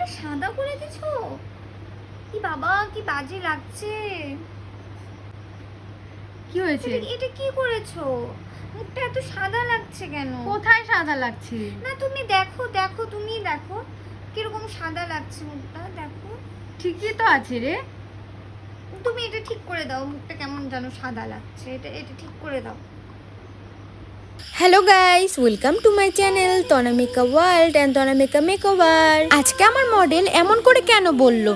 একেবারে সাদা করে দিছো? কি বাবা কি বাজে লাগছে? কি হয়েছে? এটা- এটা কি করেছ? মুখটা এত সাদা লাগছে কেন? কোথায় সাদা লাগছে? না তুমি দেখো দেখো তুমি দেখো। কীরকম সাদা লাগছে মুখটা দেখো। ঠিকই তো আছে রে। তুমি এটা ঠিক করে দাও মুখটা কেমন যেন সাদা লাগছে। এটা এটা ঠিক করে দাও। Hello guys welcome to my channel Tanamika world and Tanamika makeover আজকে আমার মডেল এমন করে কেন বলল?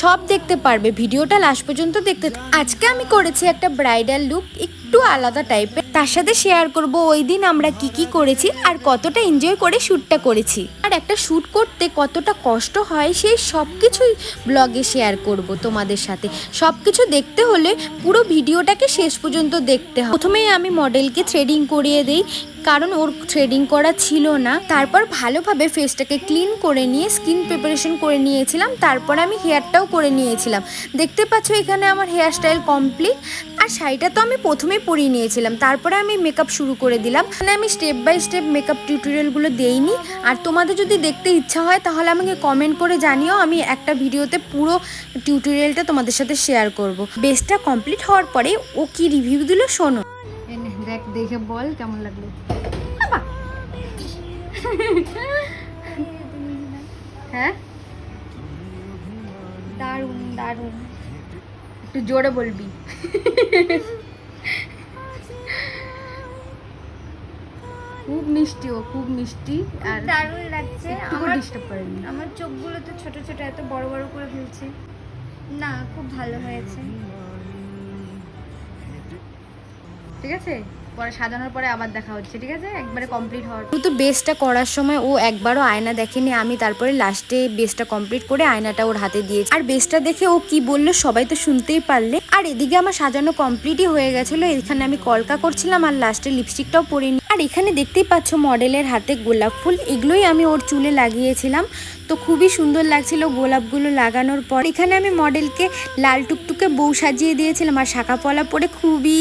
সব দেখতে পারবে, ভিডিওটা লাস্ট পর্যন্ত দেখতে আজকে আমি করেছি একটা ব্রাইডাল লুক একটু আলাদা টাইপের তার সাথে শেয়ার করব ওই দিন আমরা কি কি করেছি আর কতটা এনজয় করে শ্যুটটা করেছি। আর একটা শ্যুট করতে কতটা কষ্ট হয় সেই সব কিছুই ব্লগে শেয়ার করব তোমাদের সাথে। সব কিছু দেখতে হলে পুরো ভিডিওটাকে শেষ পর্যন্ত দেখতে হবে। প্রথমেই আমি মডেলকে থ্রেডিং করিয়ে দিই, কারণ ওর থ্রেডিং করা ছিল না। তারপর ভালোভাবে ফেসটাকে ক্লিন করে নিয়ে স্কিন প্রিপারেশন করে নিয়েছিলাম। তারপর আমি হেয়ারটাও করে নিয়েছিলাম। দেখতে পাচ্ছ এখানে আমার হেয়ার স্টাইল কমপ্লিট আর শাড়িটা তো আমি প্রথমেই পরিয়ে নিয়েছিলাম। তারপরে আমি মেকআপ শুরু করে দিলাম। মানে আমি স্টেপ বাই স্টেপ মেকআপ টিউটোরিয়ালগুলো দেইনি। আর তোমাদের যদি দেখতে ইচ্ছা হয়, তাহলে আমাকে কমেন্ট করে জানিও। আমি একটা ভিডিওতে পুরো টিউটোরিয়ালটা তোমাদের সাথে শেয়ার করব। বেসটা কমপ্লিট হওয়ার পরে ও কি রিভিউ দিল, শোনো। দেখ, দেখে বল কেমন লাগল। হ্যাঁ? দারুণ দারুণ। একটু জোরে বলবি। খুব মিষ্টি ও খুব মিষ্টি আর দারুণ লাগছে। আমার ডিস্টার্ব করেনি। আমার চোখগুলো তো ছোট ছোট এত বড় বড় করে ফেলছে। না খুব ভালো হয়েছে। ঠিক আছে? পরে সাজানোর পরে দেখা হচ্ছে, ঠিক আছে? একবারে কমপ্লিট হওয়ার কিন্তু বেসটা করার সময় ও একবারও আয়না দেখেনি। আমি তারপরে লাস্টে বেসটা কমপ্লিট করে আয়নাটা ওর হাতে আর দেখে ও কি বলল সবাই তো শুনতেই পারলে। আর এদিকে আমার সাজানো কমপ্লিটই হয়ে গেছিল। এখানে আমি কলকা করছিলাম আর লাস্টে লিপস্টিকটাও পরিনি আর এখানে দেখতেই পাচ্ছ মডেলের হাতে গোলাপ ফুল। এগুলোই আমি ওর চুলে লাগিয়েছিলাম। তো খুবই সুন্দর লাগছিল গোলাপগুলো লাগানোর পর। এখানে আমি মডেলকে লাল টুকটুকে বউ সাজিয়ে দিয়েছিলাম আর শাখা পলা পরে খুবই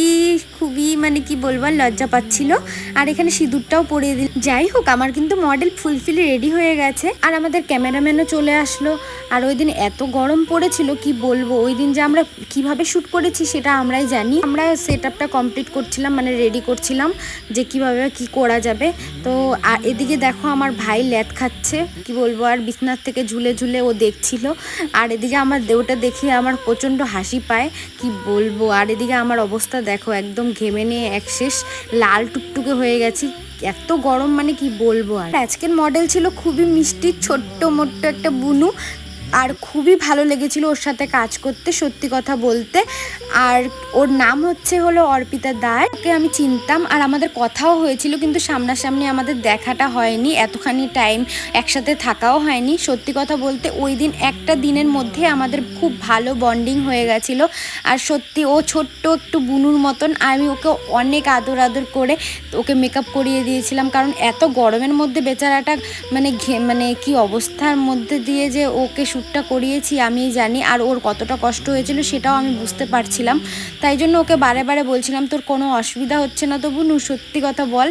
খুবই মানে কি বলব, লজ্জা পাচ্ছিল। আর এখানে সিঁদুরটাও পরিয়ে দিল। যাই হোক, আমার কিন্তু মডেল ফুলফিলি রেডি হয়ে গেছে। আর আমাদের ক্যামেরাম্যানও চলে আসলো। আর ওই দিন এত গরম পড়েছিল, কি বলব? ওই দিন যে আমরা কীভাবে শ্যুট করেছি সেটা আমরাই জানি। আমরা সেট আপটা কমপ্লিট করছিলাম মানে রেডি করছিলাম যে কীভাবে কি করা যাবে? তো, আর এদিকে দেখো আমার ভাই ল্যাদ খাচ্ছে। কি বলব, আর বিছনার থেকে ঝুলে ঝুলে ও দেখছিল। আর এদিকে আমার দেউটা দেখে আমার প্রচণ্ড হাসি পায়। কি বলব, আর এদিকে আমার অবস্থা দেখো একদম ঘেমে নিয়ে এক শেষ। লাল টুকটুকে হয়ে গেছি। এত গরম মানে কি বলব আর। আজকের মডেল ছিল খুবই মিষ্টি, ছোট্ট মোট্ট একটা বুনু। আর খুবই ভালো লেগেছিল ওর সাথে কাজ করতে, সত্যি কথা বলতে। আর ওর নাম হচ্ছে হলো অর্পিতা দায় ওকে আমি চিনতাম আর আমাদের কথাও হয়েছিল, কিন্তু সামনাসামনি আমাদের দেখাটা হয়নি। এতখানি টাইম একসাথে থাকাও হয়নি। সত্যি কথা বলতে ওই দিন একটা দিনের মধ্যে আমাদের খুব ভালো বন্ডিং হয়ে গেছিল। আর সত্যি ও ছোট্ট একটু বুনুর মতন, আমি ওকে অনেক আদর আদর করে ওকে মেকআপ করিয়ে দিয়েছিলাম। কারণ এত গরমের মধ্যে বেচারাটা মানে ঘে মানে কি অবস্থার মধ্যে দিয়ে যে ওকে শ্যুটটা করিয়েছি আমি জানি। আর ওর কতটা কষ্ট হয়েছিল সেটাও আমি বুঝতে পারছিলাম। তাই জন্য ওকে বারে বারে বলছিলাম, তোর কোনো অসুবিধা হচ্ছে না তো বুনু, সত্যি কথা বল।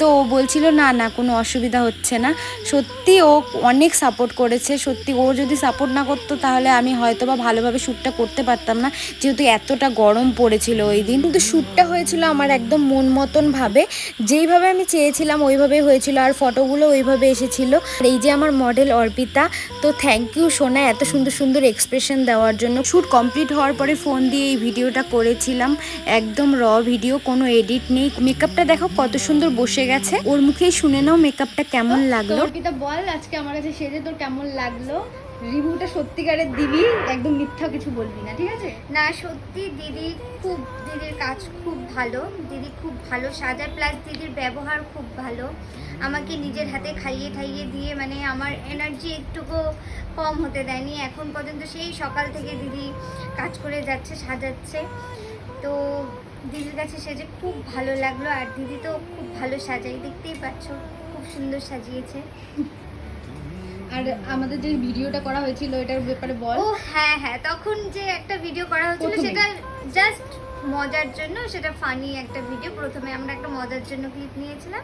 তো ও বলছিল, না না, কোনো অসুবিধা হচ্ছে না। সত্যি ও অনেক সাপোর্ট করেছে, সত্যি ও যদি সাপোর্ট না করতো তাহলে আমি হয়তো বা ভালোভাবে শ্যুটটা করতে পারতাম না, যেহেতু এতটা গরম পড়েছিল ওই দিন। কিন্তু শ্যুটটা হয়েছিল আমার একদম মন মতনভাবে। যেইভাবে আমি চেয়েছিলাম ওইভাবেই হয়েছিল, আর ফটোগুলো ওইভাবে এসেছিল। এই যে আমার মডেল অর্পিতা, তো থ্যাংক ইউ সোনা এত সুন্দর সুন্দর এক্সপ্রেশন দেওয়ার জন্য। শ্যুট কমপ্লিট হওয়ার পরে ফোন দিয়ে এই ভিডিওটা করেছিলাম। একদম র ভিডিও কোনো এডিট নেই। মেকআপটা দেখো কত সুন্দর বসে গেছে। ওর মুখেই শুনে নাও মেকআপটা কেমন লাগল। বল? আজকে আমার কাছে সেজে তোর কেমন লাগল? রিভিউটা সত্যিকারের দিবি একদম মিথ্যা কিছু বলবি না, ঠিক আছে? না, সত্যি দিদি খুব, দিদির কাজ খুব ভালো। দিদি খুব ভালো সাজায় প্লাস দিদির ব্যবহার খুব ভালো। আমাকে নিজের হাতে খাইয়ে ঠাইয়ে দিয়ে মানে আমার এনার্জি একটুকু কম হতে দেয়নি। এখন পর্যন্ত সেই সকাল থেকে দিদি কাজ করে যাচ্ছে, সাজাচ্ছে। তো দিদির কাছে সেজে খুব ভালো লাগল, আর দিদি তো খুব ভালো সাজাই দেখতেই পাচ্ছ, খুব সুন্দর সাজিয়েছে। আর আমাদের যে ভিডিওটা করা হয়েছিল এটার ব্যাপারে বল। ও হ্যাঁ হ্যাঁ তখন যে একটা ভিডিও করা হয়েছিল সেটা জাস্ট মজার জন্য সেটা ফানি একটা ভিডিও প্রথমে আমরা একটা মজার জন্য ক্লিপ নিয়েছিলাম।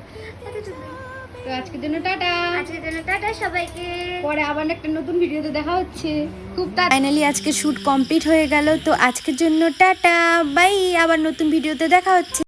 তো আজকের জন্য টাটা। আজকের জন্য টাটা সবাইকে। পরে আবার একটা নতুন ভিডিওতে দেখা হচ্ছে। খুব ফাইনালি আজকে শ্যুট কমপ্লিট হয়ে গেল তো আজকের জন্য টাটা বাই আবার নতুন ভিডিওতে দেখা হচ্ছে।